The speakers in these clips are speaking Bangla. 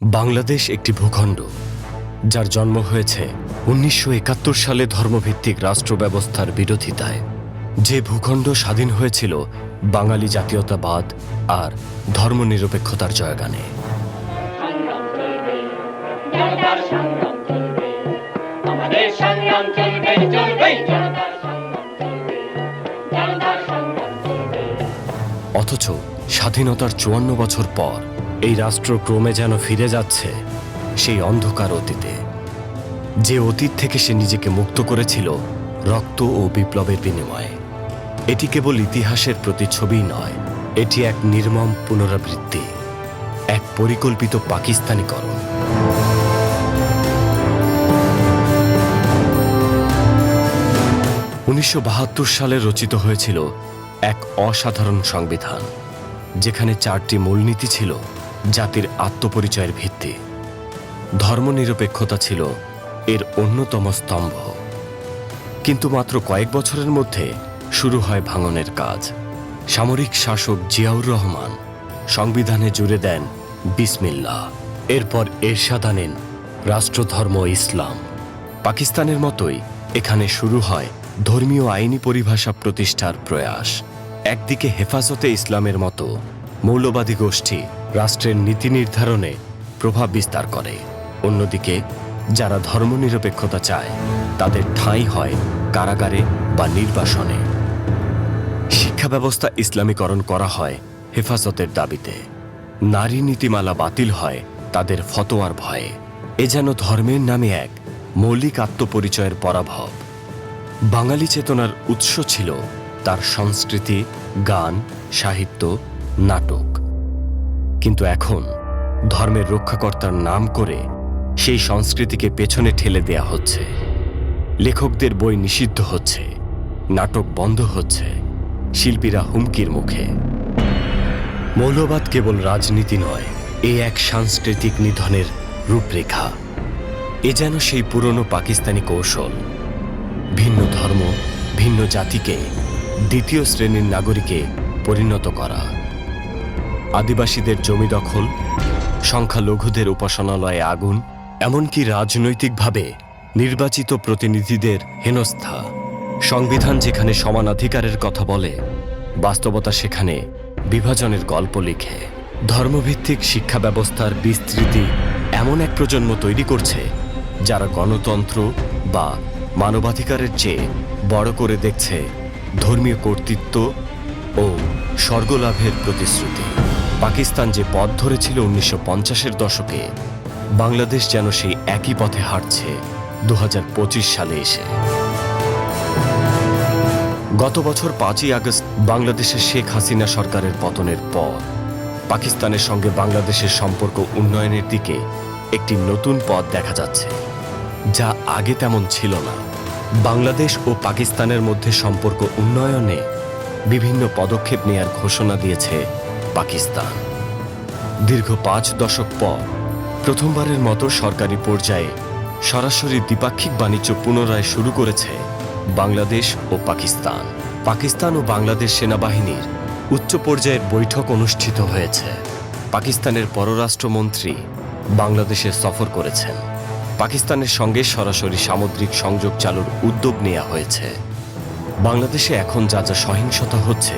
বাংলাদেশ একটি ভূখণ্ড, যার জন্ম হয়েছে উনিশশো একাত্তর সালে ধর্মভিত্তিক রাষ্ট্র ব্যবস্থার বিরোধিতায়। যে ভূখণ্ড স্বাধীন হয়েছিল বাঙালি জাতীয়তাবাদ আর ধর্মনিরপেক্ষতার জয়গানে। অথচ স্বাধীনতার চুয়ান্ন বছর পর এই রাষ্ট্র ক্রমে যেন ফিরে যাচ্ছে, সেই অন্ধকার অতীতে। যে অতীত থেকে সে নিজেকে মুক্ত করেছিল, রক্ত ও বিপ্লবের বিনিময়ে। এটি কেবল ইতিহাসের প্রতিচ্ছবি নয়, এটি এক নির্মম পুনরাবৃত্তি, এক পরিকল্পিত পাকিস্তানিকরণ। উনিশশো বাহাত্তর সালে রচিত হয়েছিল এক অসাধারণ সংবিধান, যেখানে চারটি মূলনীতি ছিল জাতির আত্মপরিচয়ের ভিত্তি। ধর্মনিরপেক্ষতা ছিল এর অন্যতম স্তম্ভ। কিন্তু মাত্র কয়েক বছরের মধ্যে শুরু হয় ভাঙনের কাজ। সামরিক শাসক জিয়াউর রহমান সংবিধানে জুড়ে দেন বিসমিল্লাহ। এরপর এরশাদ আনেন রাষ্ট্রধর্ম ইসলাম। পাকিস্তানের মতোই এখানে শুরু হয় ধর্মীয় আইনি পরিভাষা প্রতিষ্ঠার প্রয়াস। একদিকে হেফাজতে ইসলামের মতো মৌলবাদী গোষ্ঠী রাষ্ট্রের নীতি নির্ধারণে প্রভাব বিস্তার করে। অন্যদিকে, যারা ধর্মনিরপেক্ষতা চায়, তাদের ঠাঁই হয় কারাগারে বা নির্বাসনে। শিক্ষা ব্যবস্থা ইসলামীকরণ করা হয় হেফাজতের দাবিতে। নারী নীতিমালা বাতিল হয় তাদের ফতোয়ার ভয়ে। এ যেন ধর্মের নামে এক মৌলিক আত্মপরিচয়ের পরাভব। বাঙালি চেতনার উৎস ছিল তার সংস্কৃতি, গান, সাহিত্য, নাটক। কিন্তু এখন ধর্মের রক্ষাকর্তার নাম করে সেই সংস্কৃতিকে পেছনে ঠেলে দেয়া হচ্ছে। লেখকদের বই নিষিদ্ধ হচ্ছে, নাটক বন্ধ হচ্ছে, শিল্পীরা হুমকির মুখে। মৌলবাদ কেবল রাজনীতি নয়, এ এক সাংস্কৃতিক নিধনের রূপরেখা। এ যেন সেই পুরনো পাকিস্তানি কৌশল। ভিন্ন ধর্ম, ভিন্ন জাতিকে দ্বিতীয় শ্রেণির নাগরিকে পরিণত করা। আদিবাসীদের জমি দখল, সংখ্যালঘুদের উপাসনালয়ে আগুন, এমনকি রাজনৈতিকভাবে নির্বাচিত প্রতিনিধিদের হেনস্থা। সংবিধান যেখানে সমানাধিকারের কথা বলে, বাস্তবতা সেখানে বিভাজনের গল্প লিখে। ধর্মভিত্তিক শিক্ষা ব্যবস্থার বিস্তৃতি এমন এক প্রজন্ম তৈরি করছে, যারা গণতন্ত্র বা মানবাধিকারের চেয়ে বড় করে দেখছে ধর্মীয় কর্তৃত্ব ও স্বর্গলাভের প্রতিশ্রুতি। পাকিস্তান যে পথ ধরেছিল উনিশশো পঞ্চাশের দশকে, বাংলাদেশ যেন সেই একই পথে হাঁটছে দু হাজার পঁচিশ সালে এসে। গত বছর পাঁচই আগস্ট বাংলাদেশের শেখ হাসিনা সরকারের পতনের পর, পাকিস্তানের সঙ্গে বাংলাদেশের সম্পর্ক উন্নয়নের দিকে একটি নতুন পথ দেখা যাচ্ছে, যা আগে তেমন ছিল না। বাংলাদেশ ও পাকিস্তানের মধ্যে সম্পর্ক উন্নয়নে বিভিন্ন পদক্ষেপ নেয়ার ঘোষণা দিয়েছে পাকিস্তান। দীর্ঘ পাঁচ দশক পর প্রথমবারের মতো সরকারি পর্যায়ে সরাসরি দ্বিপাক্ষিক বাণিজ্য পুনরায় শুরু করেছে বাংলাদেশ ও পাকিস্তান। পাকিস্তান ও বাংলাদেশ সেনাবাহিনীর উচ্চ পর্যায়ের বৈঠক অনুষ্ঠিত হয়েছে। পাকিস্তানের পররাষ্ট্রমন্ত্রী বাংলাদেশে সফর করেছেন। পাকিস্তানের সঙ্গে সরাসরি সামুদ্রিক সংযোগ চালুর উদ্যোগ নেওয়া হয়েছে। বাংলাদেশে এখন যা যা সহিংসতা হচ্ছে,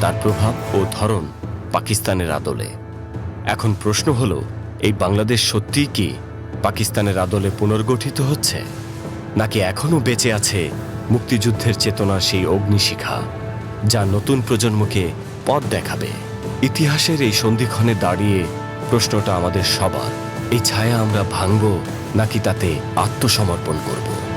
তার প্রভাব ও ধরন পাকিস্তানের আদলে। এখন প্রশ্ন হলো, এই বাংলাদেশ সত্যিই কি পাকিস্তানের আদলে পুনর্গঠিত হচ্ছে? নাকি এখনও বেঁচে আছে মুক্তিযুদ্ধের চেতনার সেই অগ্নিশিখা, যা নতুন প্রজন্মকে পথ দেখাবে? ইতিহাসের এই সন্ধিক্ষণে দাঁড়িয়ে প্রশ্নটা আমাদের সবার। এই ছায়া আমরা ভাঙব নাকি তাতে আত্মসমর্পণ করব?